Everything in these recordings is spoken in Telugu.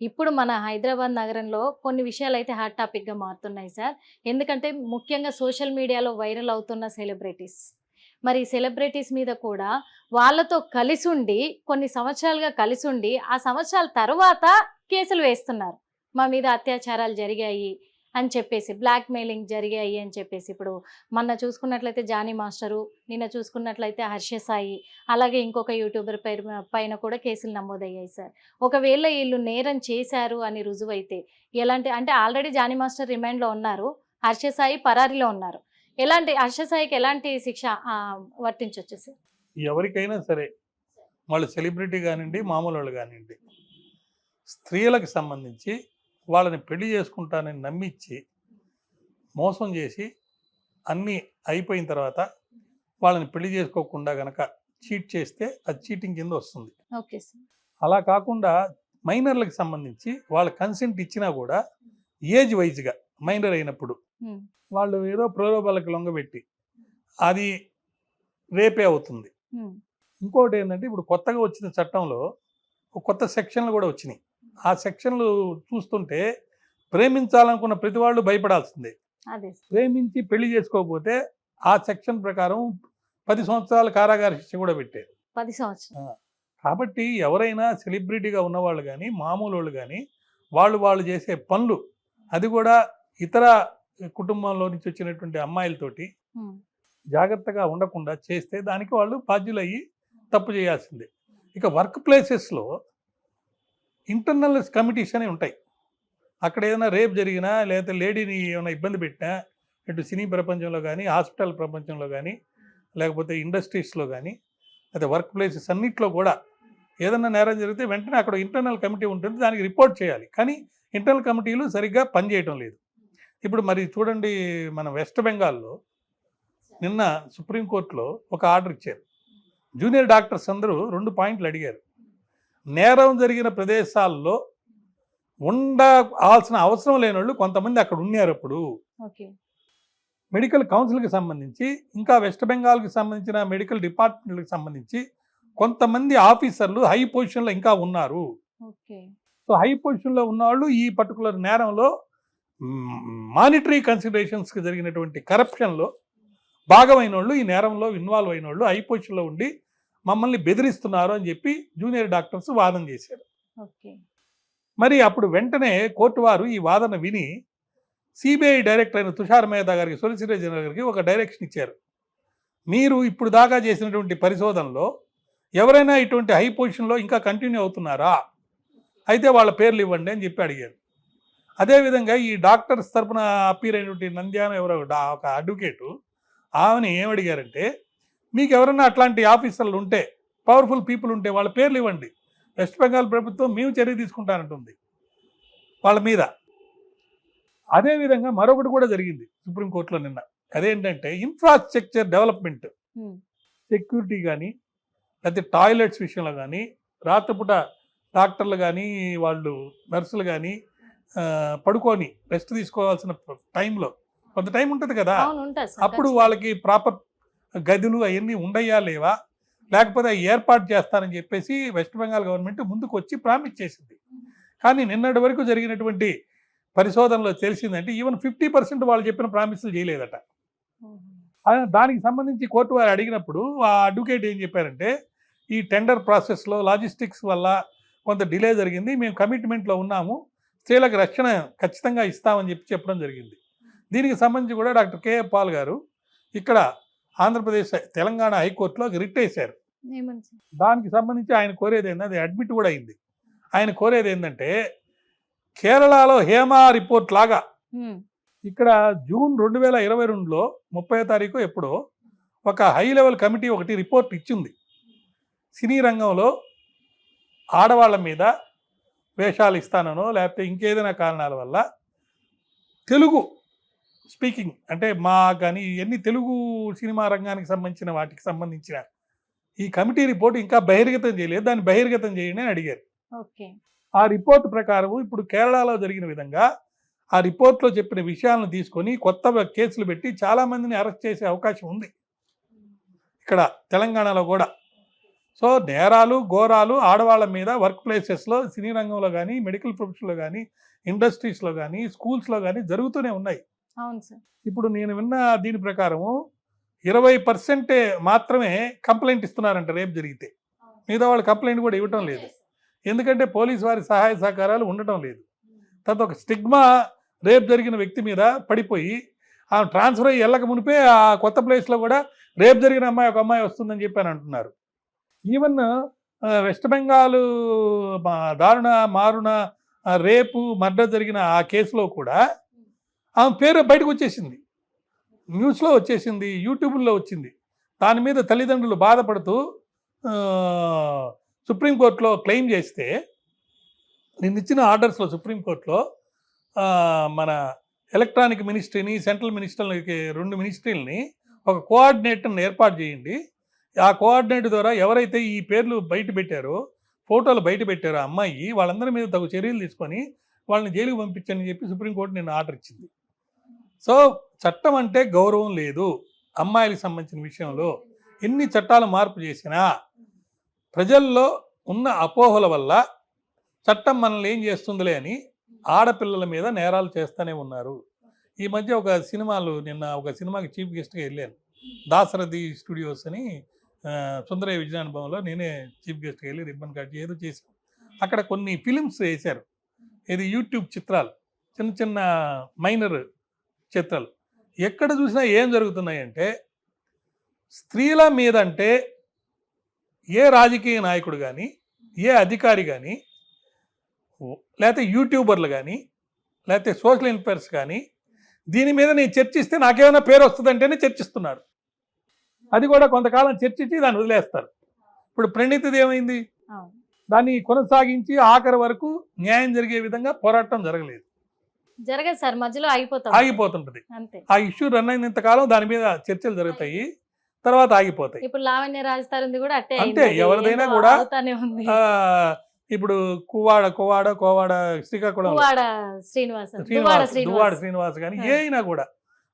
ఇప్పుడు మన హైదరాబాద్ నగరంలో కొన్ని విషయాలు అయితే హాట్ టాపిక్గా మారుతున్నాయి సార్. ఎందుకంటే ముఖ్యంగా సోషల్ మీడియాలో వైరల్ అవుతున్న సెలబ్రిటీస్. మరి సెలబ్రిటీస్ మీద కూడా వాళ్ళతో కలిసి ఉండి కొన్ని సంవత్సరాలుగా కలిసి ఉండి ఆ సంవత్సరాల తర్వాత కేసులు వేస్తున్నారు. మా మీద అత్యాచారాలు జరిగాయి అని చెప్పేసి బ్లాక్ మెయిలింగ్ జరిగాయి అని చెప్పేసి ఇప్పుడు మొన్న చూసుకున్నట్లయితే జానీ మాస్టరు నిన్న చూసుకున్నట్లయితే హర్ష సాయి అలాగే ఇంకొక యూట్యూబర్ పేరు పైన కూడా కేసులు నమోదయ్యాయి సార్. ఒకవేళ వీళ్ళు నేరం చేశారు అని రుజువైతే ఎలాంటి అంటే ఆల్రెడీ జానీ మాస్టర్ రిమాండ్లో ఉన్నారు హర్ష సాయి పరారీలో ఉన్నారు. ఎలాంటి హర్ష సాయికి ఎలాంటి శిక్ష వర్తించవచ్చు సార్? ఎవరికైనా సరే వాళ్ళు సెలబ్రిటీ కానివ్వండి మామూలు వాళ్ళు కానివ్వండి స్త్రీలకు సంబంధించి వాళ్ళని పెళ్ళి చేసుకుంటానని నమ్మించి మోసం చేసి అన్నీ అయిపోయిన తర్వాత వాళ్ళని పెళ్ళి చేసుకోకుండా గనక చీట్ చేస్తే అది చీటింగ్ కింద వస్తుంది. అలా కాకుండా మైనర్లకు సంబంధించి వాళ్ళ కన్సెంట్ ఇచ్చినా కూడా ఏజ్ వైజ్గా మైనర్ అయినప్పుడు వాళ్ళు ఏదో ప్రలోభాలకు లొంగబెట్టి అది రేపే అవుతుంది. ఇంకోటి ఏంటంటే ఇప్పుడు కొత్తగా వచ్చిన చట్టంలో కొత్త సెక్షన్లు కూడా వచ్చినాయి. ఆ సెక్షన్లు చూస్తుంటే ప్రేమించాలనుకున్న ప్రతి వాళ్ళు భయపడాల్సిందే. ప్రేమించి పెళ్ళి చేసుకోకపోతే ఆ సెక్షన్ ప్రకారం పది సంవత్సరాల కారాగార శిక్ష కూడా పెట్టారు పది సంవత్సరాలు. కాబట్టి ఎవరైనా సెలబ్రిటీగా ఉన్నవాళ్ళు కానీ మామూలు వాళ్ళు కానీ వాళ్ళు వాళ్ళు చేసే పనులు అది కూడా ఇతర కుటుంబంలో నుంచి వచ్చినటువంటి అమ్మాయిలతోటి జాగ్రత్తగా ఉండకుండా చేస్తే దానికి వాళ్ళు బాధ్యులయ్యి తప్పు చేయాల్సిందే. ఇక వర్క్ ప్లేసెస్లో ఇంటర్నల్ కమిటీస్ అనేవి ఉంటాయి. అక్కడ ఏదైనా రేప్ జరిగినా లేకపోతే లేడీని ఏమైనా ఇబ్బంది పెట్టినా ఇటు సినీ ప్రపంచంలో కానీ హాస్పిటల్ ప్రపంచంలో కానీ లేకపోతే ఇండస్ట్రీస్లో కానీ లేకపోతే వర్క్ ప్లేసెస్ అన్నింటిలో కూడా ఏదైనా నేరం జరిగితే వెంటనే అక్కడ ఇంటర్నల్ కమిటీ ఉంటుంది. దానికి రిపోర్ట్ చేయాలి. కానీ ఇంటర్నల్ కమిటీలు సరిగ్గా పనిచేయటం లేదు. ఇప్పుడు మరి చూడండి మన వెస్ట్ బెంగాల్లో నిన్న సుప్రీంకోర్టులో ఒక ఆర్డర్ ఇచ్చారు. జూనియర్ డాక్టర్స్ అందరూ రెండు పాయింట్లు అడిగారు. నేరం జరిగిన ప్రదేశాల్లో ఉండాల్సిన అవసరం లేని వాళ్ళు కొంతమంది అక్కడ ఉన్నారు అప్పుడు. మెడికల్ కౌన్సిల్కి సంబంధించి ఇంకా వెస్ట్ బెంగాల్కి సంబంధించిన మెడికల్ డిపార్ట్మెంట్కి సంబంధించి కొంతమంది ఆఫీసర్లు హై పొజిషన్లో ఇంకా ఉన్నారు. సో హై పొజిషన్లో ఉన్నవాళ్ళు ఈ పర్టికులర్ నేరంలో మానిటరీ కన్సిడరేషన్స్కి జరిగినటువంటి కరప్షన్లో భాగమైన వాళ్ళు ఈ నేరంలో ఇన్వాల్వ్ అయిన వాళ్ళు హై పొజిషన్లో ఉండి మమ్మల్ని బెదిరిస్తున్నారు అని చెప్పి జూనియర్ డాక్టర్స్ వాదన చేశారు. ఓకే. మరి అప్పుడు వెంటనే కోర్టు వారు ఈ వాదన విని సిబిఐ డైరెక్టర్ అయిన తుషార్ మేహతా గారికి సొలిసిటర్ జనరల్ గారికి ఒక డైరెక్షన్ ఇచ్చారు. మీరు ఇప్పుడు దాకా చేసినటువంటి పరిశోధనలో ఎవరైనా ఇటువంటి హై పొజిషన్లో ఇంకా కంటిన్యూ అవుతున్నారా? అయితే వాళ్ళ పేర్లు ఇవ్వండి అని చెప్పి అడిగారు. అదేవిధంగా ఈ డాక్టర్స్ తరపున అపీర్ అయినటువంటి నంద్యాన ఎవరో ఒక అడ్వకేటు ఆమెని ఏమడిగారంటే మీకు ఎవరైనా అట్లాంటి ఆఫీసర్లు ఉంటే పవర్ఫుల్ పీపుల్ ఉంటే వాళ్ళ పేర్లు ఇవ్వండి. వెస్ట్ బెంగాల్ ప్రభుత్వం మేము చర్య తీసుకుంటానంటుంది. వాళ్ళ మీద. అదేవిధంగా మరొకటి కూడా జరిగింది సుప్రీంకోర్టులో నిన్న. అదేంటంటే ఇన్ఫ్రాస్ట్రక్చర్ డెవలప్మెంట్. సెక్యూరిటీ కానీ లేకపోతే టాయిలెట్స్ విషయంలో కానీ రాత్రిపూట డాక్టర్లు కానీ వాళ్ళు నర్సులు కానీ పడుకొని రెస్ట్ తీసుకోవాల్సిన టైంలో కొంత టైం ఉంటుంది కదా? అప్పుడు వాళ్ళకి ప్రాపర్ గదులు అవన్నీ ఉండయా లేవా? లేకపోతే అవి ఏర్పాటు చేస్తానని చెప్పేసి వెస్ట్ బెంగాల్ గవర్నమెంట్ ముందుకు వచ్చి ప్రామిస్ చేసింది కానీ నిన్నటి వరకు జరిగినటువంటి పరిశోధనలో తెలిసిందంటే ఈవెన్ ఫిఫ్టీ పర్సెంట్ వాళ్ళు చెప్పిన ప్రామిసులు చేయలేదట. దానికి సంబంధించి కోర్టు వారు అడిగినప్పుడు ఆ అడ్వకేట్ ఏం చెప్పారంటే ఈ టెండర్ ప్రాసెస్లో లాజిస్టిక్స్ వల్ల కొంత డిలే జరిగింది మేము కమిట్మెంట్లో ఉన్నాము స్త్రీలకు రక్షణ ఖచ్చితంగా ఇస్తామని చెప్పి చెప్పడం జరిగింది. దీనికి సంబంధించి కూడా డాక్టర్ కె పాల్ గారు ఇక్కడ ఆంధ్రప్రదేశ్ తెలంగాణ హైకోర్టులో రిట్ వేశారు? దానికి సంబంధించి ఆయన కోరేది ఏంటంటే అది అడ్మిట్ కూడా అయింది. ఆయన కోరేది ఏంటంటే కేరళలో హేమా రిపోర్ట్ లాగా ఇక్కడ జూన్ రెండు వేల ఇరవై రెండులో ముప్పై తారీఖు ఎప్పుడో ఒక హై లెవెల్ కమిటీ ఒకటి రిపోర్ట్ ఇచ్చింది. సినీ రంగంలో ఆడవాళ్ళ మీద వేషాలు ఇస్తానో లేకపోతే ఇంకేదైనా కారణాల వల్ల తెలుగు స్పీకింగ్ అంటే మా కానీ ఇవన్నీ తెలుగు సినిమా రంగానికి సంబంధించిన వాటికి సంబంధించిన ఈ కమిటీ రిపోర్ట్ ఇంకా బహిర్గతం చేయలేదు. దాన్ని బహిర్గతం చేయండి అని అడిగారు. ఆ రిపోర్ట్ ప్రకారం ఇప్పుడు కేరళలో జరిగిన విధంగా ఆ రిపోర్ట్లో చెప్పిన విషయాలను తీసుకొని కొత్త కేసులు పెట్టి చాలా మందిని అరెస్ట్ చేసే అవకాశం ఉంది. ఇక్కడ తెలంగాణలో కూడా. సో నేరాలు ఘోరాలు ఆడవాళ్ళ మీద వర్క్ ప్లేసెస్లో సినీ రంగంలో కానీ మెడికల్ ప్రొఫెషన్లో కానీ ఇండస్ట్రీస్లో కానీ స్కూల్స్లో కానీ జరుగుతూనే ఉన్నాయి. అవును సార్. ఇప్పుడు నేను విన్న దీని ప్రకారము ఇరవై పర్సెంటే మాత్రమే కంప్లైంట్ ఇస్తున్నారంట రేపు జరిగితే. మిగతా వాళ్ళు కంప్లైంట్ కూడా ఇవ్వటం లేదు. ఎందుకంటే పోలీస్ వారి సహాయ సహకారాలు ఉండటం లేదు. తర్వాత ఒక స్టిగ్మా రేప్ జరిగిన వ్యక్తి మీద పడిపోయి ఆ ట్రాన్స్ఫర్ అయ్యి వెళ్ళక మునిపే ఆ కొత్త ప్లేస్లో కూడా రేప్ జరిగిన అమ్మాయి ఒక అమ్మాయి వస్తుందని చెప్పి అని అంటున్నారు. ఈవెన్ వెస్ట్ బెంగాల్ దారుణ మారుణ రేపు మర్డర్ జరిగిన ఆ కేసులో కూడా ఆమె పేరు బయటకు వచ్చేసింది న్యూస్లో వచ్చేసింది యూట్యూబ్లో వచ్చింది. దాని మీద తల్లిదండ్రులు బాధపడుతూ సుప్రీంకోర్టులో క్లెయిమ్ చేస్తే నేను ఇచ్చిన ఆర్డర్స్లో సుప్రీంకోర్టులో మన ఎలక్ట్రానిక్ మినిస్ట్రీని సెంట్రల్ మినిస్టర్లకి రెండు మినిస్ట్రీలని ఒక కోఆర్డినేటర్ని ఏర్పాటు చేయండి. ఆ కోఆర్డినేటర్ ద్వారా ఎవరైతే ఈ పేర్లు బయట పెట్టారో ఫోటోలు బయట పెట్టారో అమ్మాయి వాళ్ళందరి మీద తగు చర్యలు తీసుకొని వాళ్ళని జైలుకి పంపించని చెప్పి సుప్రీంకోర్టు నేను ఆర్డర్ ఇచ్చింది. సో చట్టం అంటే గౌరవం లేదు. అమ్మాయిలకు సంబంధించిన విషయంలో ఎన్ని చట్టాలు మార్పు చేసినా ప్రజల్లో ఉన్న అపోహల వల్ల చట్టం మనల్ని ఏం చేస్తుందిలే అని ఆడపిల్లల మీద నేరాలు చేస్తూనే ఉన్నారు. ఈ మధ్య ఒక సినిమాలు నిన్న ఒక సినిమాకి చీఫ్ గెస్ట్గా వెళ్ళాను. దాసరథి స్టూడియోస్ అని సుందరయ్య విజయానుభవంలో నేనే చీఫ్ గెస్ట్గా వెళ్ళి రిబ్బన్ కట్ ఏదో చేశాను. అక్కడ కొన్ని ఫిలిమ్స్ వేశారు. ఇది యూట్యూబ్ చిత్రాలు చిన్న చిన్న మైనర్ చిత్రాలు. ఎక్కడ చూసినా ఏం జరుగుతున్నాయంటే స్త్రీల మీద అంటే ఏ రాజకీయ నాయకుడు కానీ ఏ అధికారి కానీ లేకపోతే యూట్యూబర్లు కానీ లేకపోతే సోషల్ ఇన్ఫ్లుయర్స్ కానీ దీని మీద నేను చర్చిస్తే నాకేమైనా పేరు వస్తుందంటేనే చర్చిస్తున్నారు అది కూడా కొంతకాలం చర్చించి దాన్ని వదిలేస్తారు. ఇప్పుడు ప్రణీతిది ఏమైంది? దాన్ని కొనసాగించి ఆఖరి వరకు న్యాయం జరిగే విధంగా పోరాటం జరగలేదు. జరగదు సార్ మధ్యలో ఆగిపోతాం. ఆగిపోతుంటది. అంతే. ఆ ఇష్యూ రన్ అయినంత కాలం దాని మీద చర్చలు జరుగుతాయి తర్వాత ఆగిపోతాయి. ఇప్పుడు లావణ్య రాజతారుంది కూడా అట్టే అంతే, అయింది. ఎవరిదైనా కూడా, ఇప్పుడు కువాడ కువాడ కోవాడ శ్రీకాకుళం. దువ్వాడ శ్రీనివాస్ దువ్వాడ శ్రీనివాస్. శ్రీనివాస్ కానీ. ఏ అయినా కూడా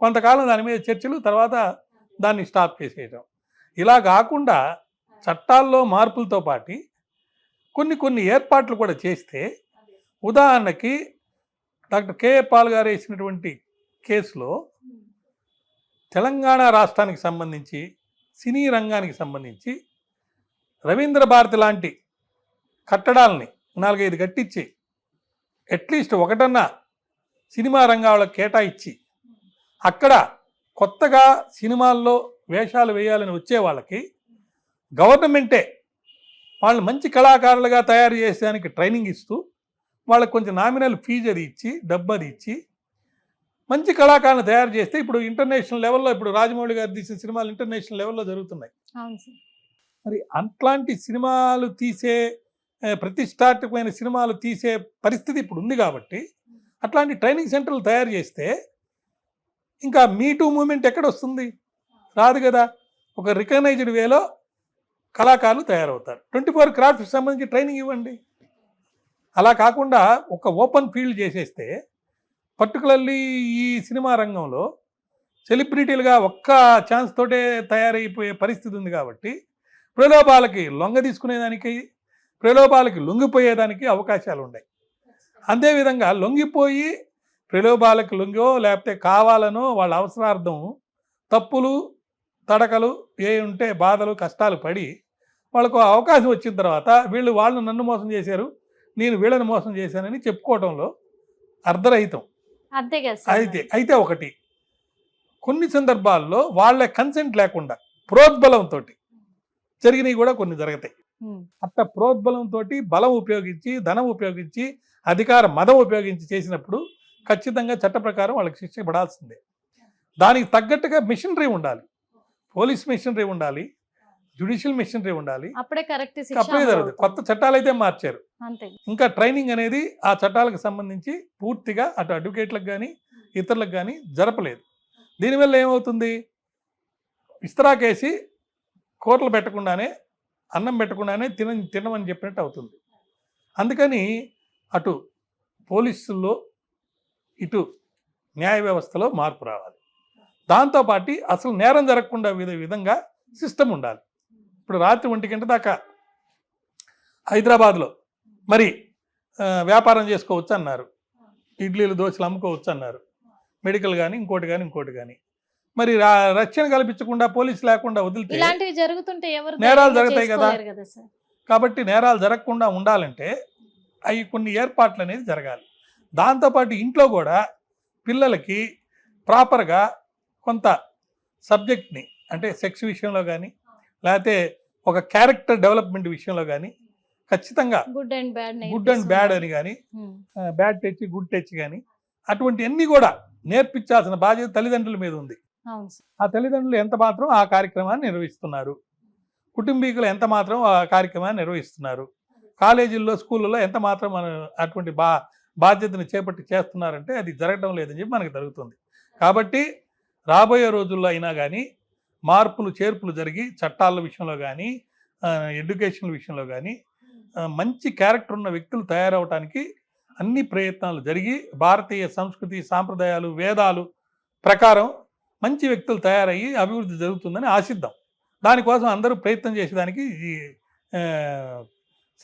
కొంతకాలం దాని మీద చర్చలు తర్వాత దాన్ని స్టాప్ చేసేయటం. ఇలా కాకుండా చట్టాల్లో మార్పులతో పాటు కొన్ని కొన్ని ఏర్పాట్లు కూడా చేస్తే ఉదాహరణకి డాక్టర్ కేఏ పాల్ గారు వేసినటువంటి కేసులో తెలంగాణ రాష్ట్రానికి సంబంధించి సినీ రంగానికి సంబంధించి రవీంద్ర భారతి లాంటి కట్టడాలని నాలుగైదు కట్టించి అట్లీస్ట్ ఒకటన్నా సినిమా రంగాలకు కేటాయించి అక్కడ కొత్తగా సినిమాల్లో వేషాలు వేయాలని వచ్చే వాళ్ళకి గవర్నమెంటే వాళ్ళు మంచి కళాకారులుగా తయారు చేసేదానికి ట్రైనింగ్ ఇస్తూ వాళ్ళకి కొంచెం నామినల్ ఫీజు అది ఇచ్చి డబ్బు అది ఇచ్చి మంచి కళాకారులను తయారు చేస్తే ఇప్పుడు ఇంటర్నేషనల్ లెవెల్లో ఇప్పుడు రాజమౌళి గారు తీసిన సినిమాలు ఇంటర్నేషనల్ లెవెల్లో జరుగుతున్నాయి. మరి అట్లాంటి సినిమాలు తీసే ప్రతిష్టాత్మకమైన సినిమాలు తీసే పరిస్థితి ఇప్పుడు ఉంది కాబట్టి అట్లాంటి ట్రైనింగ్ సెంటర్లు తయారు చేస్తే ఇంకా మీ టూ మూమెంట్ ఎక్కడ వస్తుంది రాదు కదా. ఒక రికగ్నైజ్డ్ వేలో కళాకారులు తయారవుతారు. ట్వంటీ ఫోర్ క్రాఫ్ట్కి సంబంధించి ట్రైనింగ్ ఇవ్వండి. అలా కాకుండా ఒక ఓపెన్ ఫీల్డ్ చేసేస్తే పర్టికులర్లీ ఈ సినిమా రంగంలో సెలబ్రిటీలుగా ఒక్క ఛాన్స్ తోటే తయారైపోయే పరిస్థితి ఉంది కాబట్టి ప్రలోభాలకి లొంగ తీసుకునేదానికి ప్రలోభాలకి లొంగిపోయేదానికి అవకాశాలు ఉన్నాయి అదేవిధంగా లొంగిపోయి ప్రలోభాలకు లొంగో లేకపోతే కావాలనో వాళ్ళ అవసరార్థం తప్పులు తడకలు ఏ ఉంటే బాధలు కష్టాలు పడి వాళ్ళకు అవకాశం వచ్చిన తర్వాత వీళ్ళు వాళ్ళు నన్ను మోసం చేశారు నేను వీళ్ళని మోసం చేశానని చెప్పుకోవడంలో అర్ధరహితం. అంతే అయితే అయితే ఒకటి కొన్ని సందర్భాల్లో వాళ్ళ కన్సెంట్ లేకుండా ప్రోద్బలంతో జరిగినవి కూడా కొన్ని జరుగుతాయి. అట్ట ప్రోద్బలంతో బలం ఉపయోగించి ధనం ఉపయోగించి అధికార మదం ఉపయోగించి చేసినప్పుడు ఖచ్చితంగా చట్ట ప్రకారం వాళ్ళకి శిక్ష పడాల్సిందే. దానికి తగ్గట్టుగా మిషనరీ ఉండాలి. పోలీస్ మిషనరీ ఉండాలి. జ్యుడిషియల్ మిషనరీ ఉండాలి. అప్పుడే కరెక్ట్ అప్పుడే అమలు జరుగుతుంది. కొత్త. చట్టాలు అయితే మార్చారు ఇంకా ట్రైనింగ్ అనేది ఆ చట్టాలకు సంబంధించి పూర్తిగా అటు అడ్వకేట్లకు కానీ ఇతరులకు కానీ జరపలేదు. దీనివల్ల ఏమవుతుంది? ఇస్తరాకేసి కూరలు పెట్టకుండానే అన్నం పెట్టకుండానే తిన తినమని చెప్పినట్టు అవుతుంది. అందుకని అటు పోలీసుల్లో ఇటు న్యాయ వ్యవస్థలో మార్పు రావాలి. దాంతోపాటు అసలు నేరం జరగకుండా విధ విధంగా సిస్టమ్ ఉండాలి. ఇప్పుడు రాత్రి ఒంటి గంట దాకా హైదరాబాద్లో మరి వ్యాపారం చేసుకోవచ్చు అన్నారు. ఇడ్లీలు దోశలు అమ్ముకోవచ్చు అన్నారు. మెడికల్ కానీ ఇంకోటి కానీ ఇంకోటి కానీ మరి రక్షణ కల్పించకుండా పోలీసు లేకుండా వదిలితే ఇలాంటివి జరుగుతుంటే ఎవరు నేరాలు జరుగుతాయి కదా. కాబట్టి నేరాలు జరగకుండా ఉండాలంటే అవి కొన్ని ఏర్పాట్లు అనేది జరగాలి. దాంతోపాటు ఇంట్లో కూడా పిల్లలకి ప్రాపర్గా కొంత సబ్జెక్ట్ని అంటే సెక్స్ విషయంలో కానీ లేకపోతే ఒక క్యారెక్టర్ డెవలప్మెంట్ విషయంలో కానీ ఖచ్చితంగా good and bad good and bad అని కానీ బ్యాడ్ టచ్ గుడ్ టచ్ కానీ అటువంటి అన్నీ కూడా నేర్పించాల్సిన బాధ్యత తల్లిదండ్రుల మీద ఉంది. ఆ తల్లిదండ్రులు ఎంత మాత్రం ఆ కార్యక్రమాన్ని నిర్వహిస్తున్నారు? కుటుంబీకులు ఎంత మాత్రం ఆ కార్యక్రమాన్ని నిర్వహిస్తున్నారు? కాలేజీల్లో స్కూళ్ళలో ఎంత మాత్రం మన అటువంటి బా బాధ్యతను చేపట్టి చేస్తున్నారంటే అది జరగడం లేదని చెప్పి మనకు జరుగుతుంది. కాబట్టి రాబోయే రోజుల్లో అయినా కానీ మార్పులు చేర్పులు జరిగి చట్టాల విషయంలో కానీ ఎడ్యుకేషన్ విషయంలో కానీ మంచి క్యారెక్టర్ ఉన్న వ్యక్తులు తయారవటానికి అన్ని ప్రయత్నాలు జరిగి భారతీయ సంస్కృతి సాంప్రదాయాలు వేదాలు ప్రకారం మంచి వ్యక్తులు తయారయ్యి అభివృద్ధి జరుగుతుందని ఆశిద్దాం. దానికోసం అందరూ ప్రయత్నం చేసేదానికి ఈ,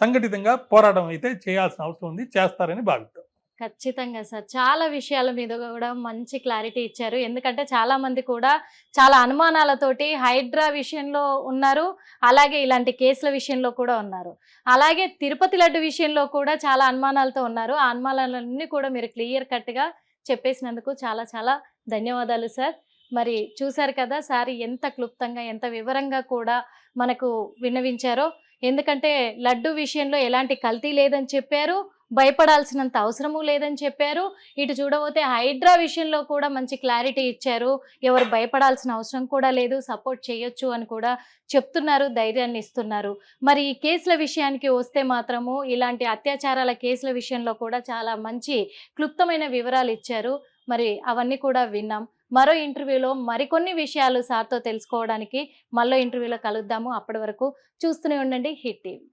సంఘటితంగా పోరాటం అయితే చేయాల్సిన అవసరం ఉంది చేస్తారని భావిద్దాం. ఖచ్చితంగా సార్. చాలా విషయాల మీద కూడా మంచి క్లారిటీ ఇచ్చారు. ఎందుకంటే చాలా మంది కూడా చాలా అనుమానాలతోటి హైడ్రా విషయంలో ఉన్నారు. అలాగే ఇలాంటి కేసుల విషయంలో కూడా ఉన్నారు. అలాగే తిరుపతి లడ్డు విషయంలో కూడా చాలా అనుమానాలతో ఉన్నారు. ఆ అనుమానాలన్నీ కూడా మీరు క్లియర్ కట్గా చెప్పేసినందుకు చాలా చాలా ధన్యవాదాలు సార్. మరి చూశారు కదా సార్ ఎంత క్లుప్తంగా ఎంత వివరంగా కూడా మనకు విన్నవించారో. ఎందుకంటే లడ్డు విషయంలో ఎలాంటి కల్తీ లేదని చెప్పారు. భయపడాల్సినంత అవసరము లేదని చెప్పారు. ఇటు చూడబోతే హైడ్రా విషయంలో కూడా మంచి క్లారిటీ ఇచ్చారు. ఎవరు భయపడాల్సిన అవసరం కూడా లేదు. సపోర్ట్ చేయొచ్చు అని కూడా చెప్తున్నారు. ధైర్యాన్ని ఇస్తున్నారు. మరి ఈ కేసుల విషయానికి వస్తే మాత్రము ఇలాంటి అత్యాచారాల కేసుల విషయంలో కూడా చాలా మంచి క్లుప్తమైన వివరాలు ఇచ్చారు. మరి అవన్నీ కూడా విన్నాం. మరో ఇంటర్వ్యూలో మరికొన్ని విషయాలు సార్తో తెలుసుకోవడానికి మళ్ళీ ఇంటర్వ్యూలో కలుద్దాము. అప్పటి వరకు చూస్తూనే ఉండండి. Hit TV.